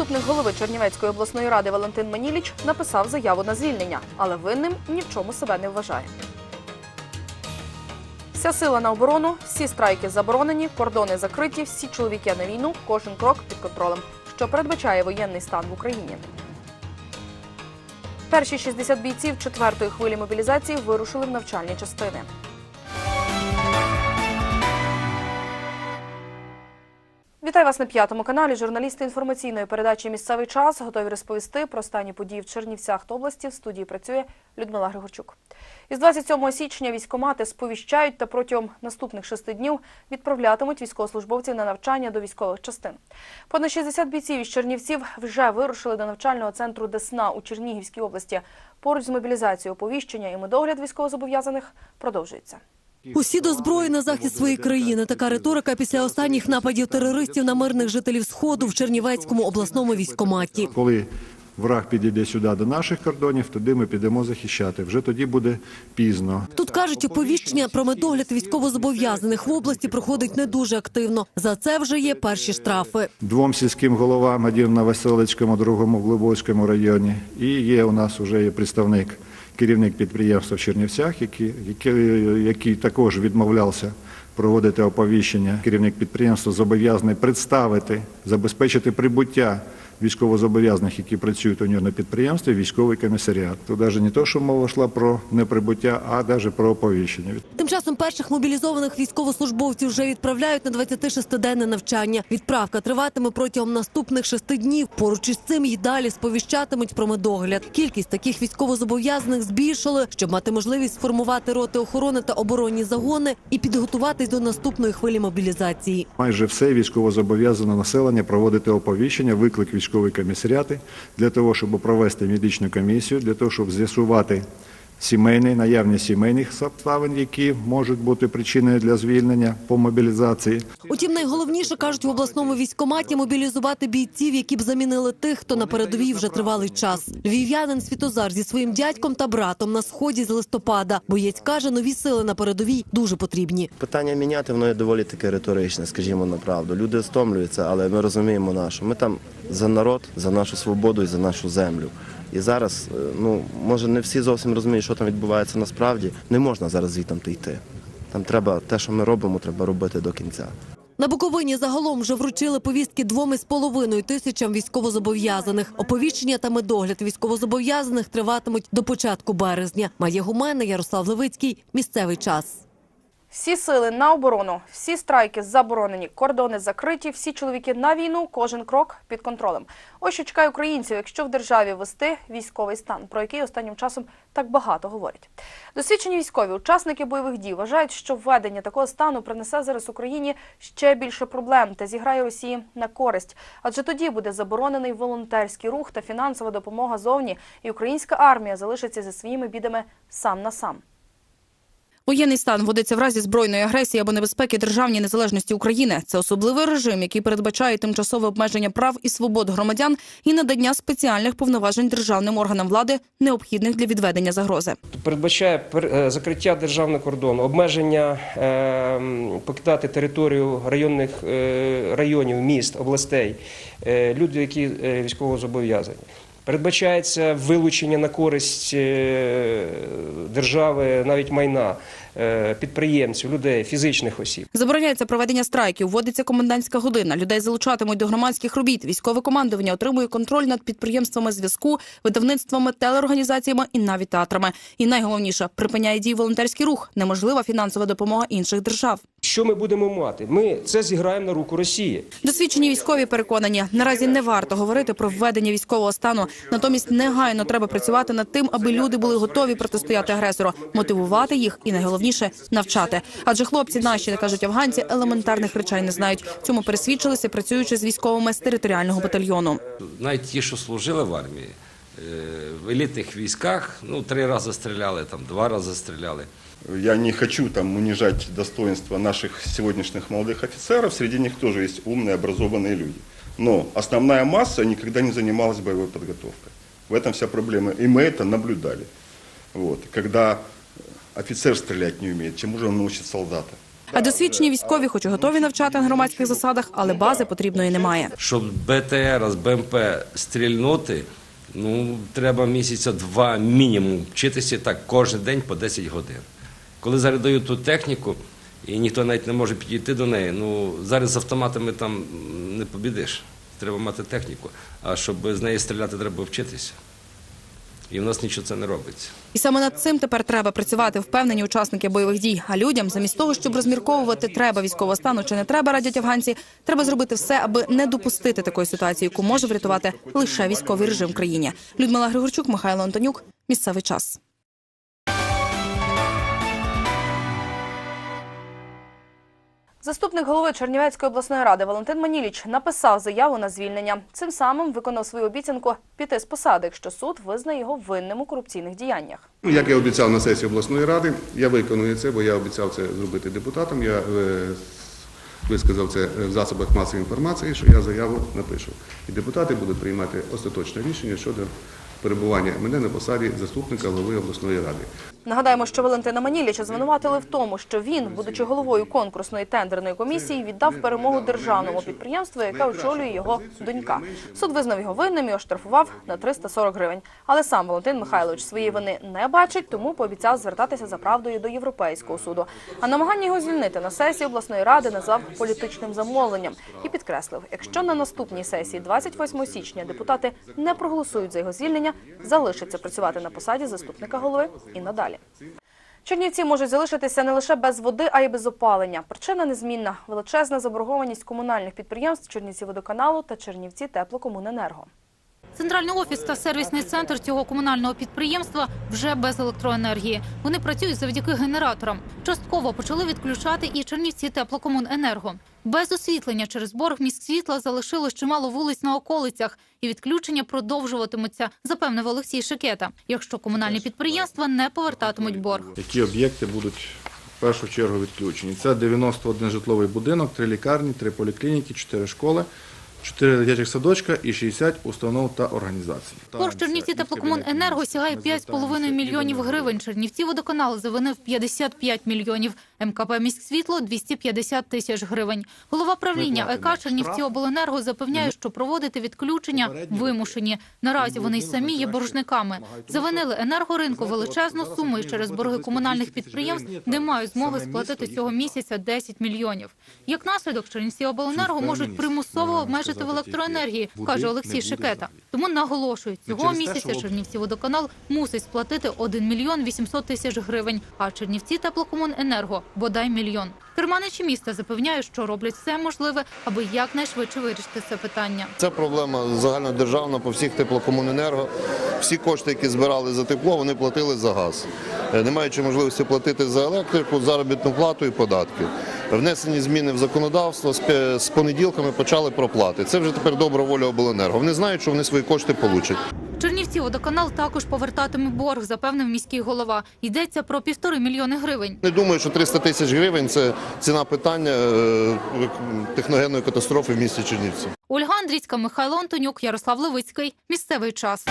Заступник голови Чернівецької обласної ради Валентин Маніліч написав заяву на звільнення, але винним ні в чому себе не вважає. Вся сила на оборону, всі страйки заборонені, кордони закриті, всі чоловіки на війну, кожен крок під контролем, що передбачає воєнний стан в Україні. Перші 60 бійців четвертої хвилі мобілізації вирушили в навчальні частини. Вітаю вас на п'ятому каналі. Журналісти інформаційної передачі Місцевий час готові розповісти про останні події в Чернівцях та області. В студії працює Людмила Григорчук. Із 27 січня військомати сповіщають та протягом наступних шести днів відправлятимуть військовослужбовців на навчання до військових частин. Понад 60 бійців із Чернівців вже вирушили до навчального центру Десна у Чернігівській області. Поруч з мобілізацією оповіщення і медогляд військовозобов'язаних продовжується. Усі до зброї на захист своєї країни. Така риторика після останніх нападів терористів на мирних жителів сходу в Чернівецькому обласному військоматі. Коли враг підійде сюди до наших кордонів, тоді ми підемо захищати. Вже тоді буде пізно. Тут кажуть, оповіщення про медогляд військовозобов'язаних в області проходить не дуже активно. За це вже є перші штрафи. Двом сільським головам, один на Веселицькому, другому в Глибоцькому районі. І є у нас вже є представник, керівник підприємства в Чернівцях, який, який, який також відмовлявся проводити оповіщення. Керівник підприємства зобов'язаний представити, забезпечити прибуття військовозобов'язаних, які працюють у нього на підприємстві, військовий комісаріат. Тут навіть не то, що мова йшла про неприбуття, а навіть про оповіщення. Тим часом перших мобілізованих військовослужбовців вже відправляють на 26-денне навчання. Відправка триватиме протягом наступних шести днів. Поруч із цим й далі сповіщатимуть про медогляд. Кількість таких військовозобов'язаних збільшили, щоб мати можливість сформувати роти охорони та оборонні загони і підготуватись до наступної хвилі мобілізації. Майже все військовозобов'язане населення проводити оповіщення, виклик військові комісаріати для того, щоб провести медичну комісію, для того, щоб з'ясувати сімейний, наявність сімейних обставин, які можуть бути причиною для звільнення по мобілізації. Утім, найголовніше кажуть в обласному військкоматі мобілізувати бійців, які б замінили тих, хто на передовій вже тривалий час. Львів'янин Світозар зі своїм дядьком та братом на сході з листопада. Боєць каже, нові сили на передовій дуже потрібні. Питання міняти воно є доволі таке риторичне, скажімо на правду. Люди стомлюються, але ми розуміємо нашу. Ми там за народ, за нашу свободу і за нашу землю. І зараз, е, ну може, не всі зовсім розуміють, що там відбувається насправді. Не можна зараз звідти йти. Там треба те, що ми робимо, треба робити до кінця. На Буковині загалом вже вручили повістки двом із половиною тисячам військовозобов'язаних. Оповіщення та медогляд військовозобов'язаних триватимуть до початку березня. Має гумена Ярослав Левицький. Місцевий час. Всі сили на оборону, всі страйки заборонені, кордони закриті, всі чоловіки на війну, кожен крок під контролем. Ось що чекає українців, якщо в державі вести військовий стан, про який останнім часом так багато говорять. Досвідчені військові, учасники бойових дій вважають, що введення такого стану принесе зараз Україні ще більше проблем та зіграє Росії на користь. Адже тоді буде заборонений волонтерський рух та фінансова допомога зовні, і українська армія залишиться зі своїми бідами сам на сам. Воєнний стан вводиться в разі збройної агресії або небезпеки державній незалежності України. Це особливий режим, який передбачає тимчасове обмеження прав і свобод громадян і надання спеціальних повноважень державним органам влади, необхідних для відведення загрози. передбачає пер- е, закриття державного кордону, обмеження е, покидати територію районних е, районів, міст, областей, е, люди, які військово зобов'язані. Передбачається вилучення на користь е, держави, навіть майна е, підприємців, людей, фізичних осіб. Забороняється проведення страйків, вводиться комендантська година. Людей залучатимуть до громадських робіт. Військове командування отримує контроль над підприємствами зв'язку, видавництвами, телеорганізаціями і навіть театрами. І найголовніше припиняє дій волонтерський рух, неможлива фінансова допомога інших держав. Що ми будемо мати? Ми це зіграємо на руку Росії. Досвідчені військові переконані, наразі не варто говорити про введення військового стану. Натомість негайно треба працювати над тим, аби люди були готові протистояти агресору, мотивувати їх і найголовніше навчати. Адже хлопці наші, кажуть афганці, елементарних речей не знають. Цьому пересвідчилися, працюючи з військовими з територіального батальйону. навіть ті, що служили в армії, е, в елітних військах, ну, три рази стріляли, там, два рази стріляли. Я не хочу там унижать достоинство наших сегодняшних молодых офицеров. Среди них тоже есть умные, образованные люди. Но основная масса никогда не занималась боевой подготовкой. В этом вся проблема. И мы это наблюдали. Вот. Когда офицер стрелять не умеет, чему же он научит солдата? А досвідчені військові, хоч і готові навчати на громадських засадах, але бази потрібної немає. Щоб БТР з БМП стрільнути, ну, треба місяця два мінімум вчитися так кожен день по 10 годин. Коли зараз дають ту техніку, і ніхто навіть не може підійти до неї, ну, зараз з автоматами там не побідиш. Треба мати техніку. А щоб з неї стріляти, треба вчитися. І в нас нічого це не робиться. І саме над цим тепер треба працювати впевнені учасники бойових дій. А людям, замість того, щоб розмірковувати, треба військового стану чи не треба, радять афганці, треба зробити все, аби не допустити такої ситуації, яку може врятувати лише військовий режим в країні. Людмила Григорчук, Михайло Антонюк. Місцевий час. Заступник голови Чернівецької обласної ради Валентин Маніліч написав заяву на звільнення. Цим самим виконав свою обіцянку піти з посади, якщо суд визнає його винним у корупційних діяннях. Ну, Як я обіцяв на сесії обласної ради, я виконую це, бо я обіцяв це зробити депутатам. Я е, висказав це в засобах масової інформації, що я заяву напишу. І депутати будуть приймати остаточне рішення щодо перебування мене на посаді заступника голови обласної ради. Нагадаємо, що Валентина Маніліча звинуватили в тому, що він, будучи головою конкурсної тендерної комісії, віддав перемогу державному підприємству, яке очолює його донька. Суд визнав його винним і оштрафував на 340 гривень. Але сам Валентин Михайлович своєї вини не бачить, тому пообіцяв звертатися за правдою до Європейського суду. А намагання його звільнити на сесії обласної ради назвав політичним замовленням і підкреслив, якщо на наступній сесії 28 січня депутати не проголосують за його звільнення, залишиться працювати на посаді заступника голови і надалі. Чернівці можуть залишитися не лише без води, а й без опалення. Причина незмінна – величезна заборгованість комунальних підприємств Чернівці водоканалу та Чернівці теплокомуненерго. Центральний офіс та сервісний центр цього комунального підприємства вже без електроенергії. Вони працюють завдяки генераторам. Частково почали відключати і Чернівці теплокомуненерго. Без освітлення через борг міськсвітла залишилось чимало вулиць на околицях, і відключення продовжуватимуться, запевнив Олексій Шикета, якщо комунальні підприємства не повертатимуть борг. які об'єкти будуть в першу чергу відключені. Це 91 житловий будинок, 3 лікарні, 3 поліклініки, 4 школи, 4 дитячих садочка і 60 установ та організацій. Борг Чернівці теплокомуненерго сягає 5,5 мільйонів гривень. Чернівці водоканал завинив 55 мільйонів. МКП «Міськсвітло» – 250 тисяч гривень. Голова правління ЕК Чернівці обленерго запевняє, що проводити відключення вимушені. Наразі вони й самі є боржниками. Завинили енергоринку величезну суму і через борги комунальних підприємств не мають змоги сплатити цього місяця 10 мільйонів. Як наслідок, Чернівці обленерго можуть примусово обмежити в електроенергії, каже Олексій Шикета. Тому наголошують, цього місяця Чернівці водоканал мусить сплатити 1 мільйон 800 тисяч гривень, а Чернівці теплокомуненерго – бодай мільйон. Керманичі міста запевняють, що роблять все можливе, аби якнайшвидше вирішити це питання. Це проблема загальнодержавна по всіх теплокомуненерго. Всі кошти, які збирали за тепло, вони платили за газ. Е, Не маючи можливості платити за електрику, заробітну плату і податки. Внесені зміни в законодавство з понеділками почали проплати. Це вже тепер добра воля обленерго. Вони знають, що вони свої кошти получать. Чернівці водоканал також повертатиме борг, запевнив міський голова. Йдеться про півтори мільйони гривень. Не думаю, що 300 тисяч гривень це ціна питання е, техногенної катастрофи в місті Чернівці. Ольга Андрійська, Михайло Антонюк, Ярослав Левицький. Місцевий час.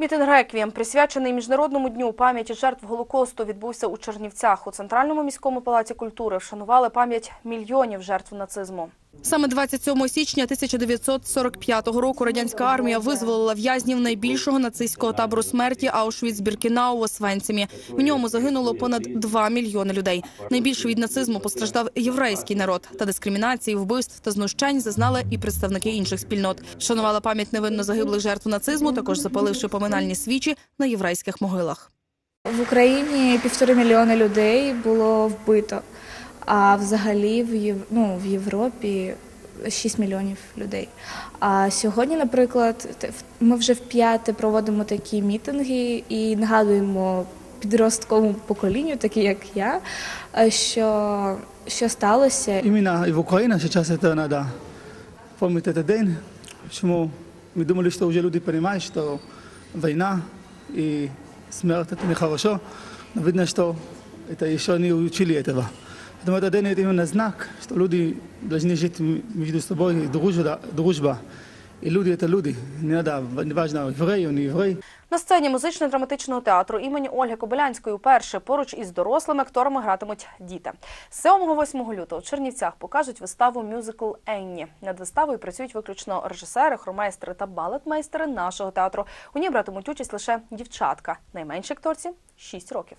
Мітинг «Реквієм», присвячений Міжнародному дню пам'яті жертв Голокосту, відбувся у Чернівцях. У Центральному міському палаці культури вшанували пам'ять мільйонів жертв нацизму. Саме 27 січня 1945 року радянська армія визволила в'язнів найбільшого нацистського табору смерті Аушвіц-Біркінау в Освенцимі. В ньому загинуло понад 2 мільйони людей. Найбільше від нацизму постраждав єврейський народ. Та дискримінації, вбивств та знущань зазнали і представники інших спільнот. Шанувала пам'ять невинно загиблих жертв нацизму, також запаливши поминальні свічі на єврейських могилах. В Україні півтори мільйони людей було вбито, а взагалі в Єв... ну, в Європі 6 мільйонів людей. А сьогодні, наприклад, в- ми вже вп'яте проводимо такі мітинги і нагадуємо підростковому поколінню, такі як я, е, що, що сталося. Іменно в Україні зараз це треба пам'ятати день, чому ми думали, що вже люди розуміють, що війна і смерть – це нехорошо, но видно, что это еще не учили этого. Поэтому этот день – это именно знак, что люди должны жить между собой дружба, дружба и люди это люди. Не надо, неважно, еврей, он не еврей. На сцені музично-драматичного театру імені Ольги Кобилянської вперше поруч із дорослими акторами гратимуть діти. З 7-8 лютого в Чернівцях покажуть виставу мюзикл Енні. Над виставою працюють виключно режисери, хромейстери та балетмейстери нашого театру. У ній братимуть участь лише дівчатка. Найменшій акторці 6 років.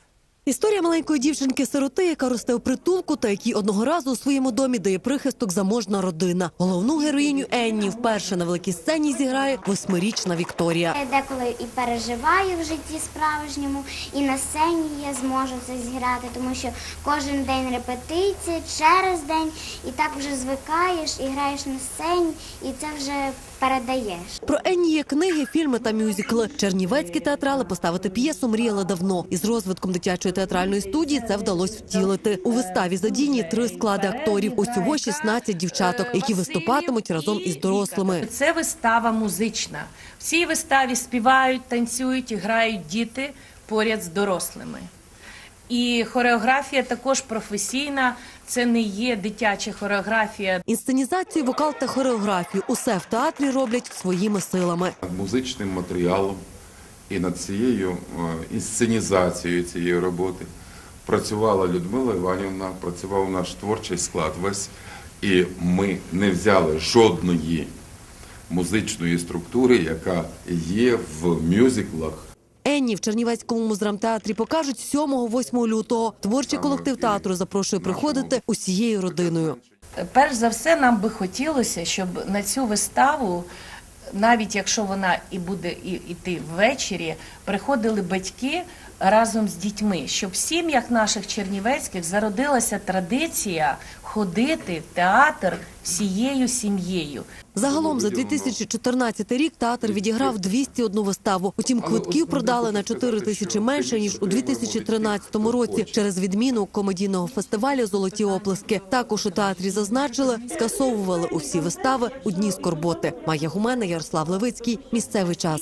Історія маленької дівчинки-сироти, яка росте у притулку та якій одного разу у своєму домі дає прихисток заможна родина. Головну героїню Енні вперше на великій сцені зіграє восьмирічна Вікторія. Я деколи і переживаю в житті справжньому, і на сцені я зможу це зіграти, тому що кожен день репетиція, через день, і так вже звикаєш і граєш на сцені, і це вже передаєш. Про Енні є книги, фільми та мюзикли. Чернівецькі театрали поставити п'єсу мріяли давно. І з розвитком дитячої театральної студії це вдалося втілити. У виставі задійні три склади акторів. Усього 16 дівчаток, які виступатимуть разом із дорослими. Це вистава музична. В цій виставі співають, танцюють і грають діти поряд з дорослими. І хореографія також професійна. Це не є дитяча хореографія. Інсценізацію, вокал та хореографію усе в театрі роблять своїми силами. музичним матеріалом і над цією е, інсценізацією цієї роботи працювала Людмила Іванівна, працював наш творчий склад весь, і ми не взяли жодної музичної структури, яка є в мюзиклах Енні в Чернівецькому муздрамтеатрі покажуть 7-8 лютого. Творчий колектив театру запрошує приходити усією родиною. Перш за все, нам би хотілося, щоб на цю виставу, навіть якщо вона і буде іти ввечері, приходили батьки разом з дітьми, щоб в сім'ях наших чернівецьких зародилася традиція ходити в театр всією сім'єю. Загалом за 2014 рік театр відіграв 201 виставу. Утім, квитків продали на 4 тисячі менше ніж у 2013 році через відміну комедійного фестивалю Золоті оплески. Також у театрі зазначили, скасовували усі вистави у дні скорботи. Майя Гумена, Ярослав Левицький. Місцевий час.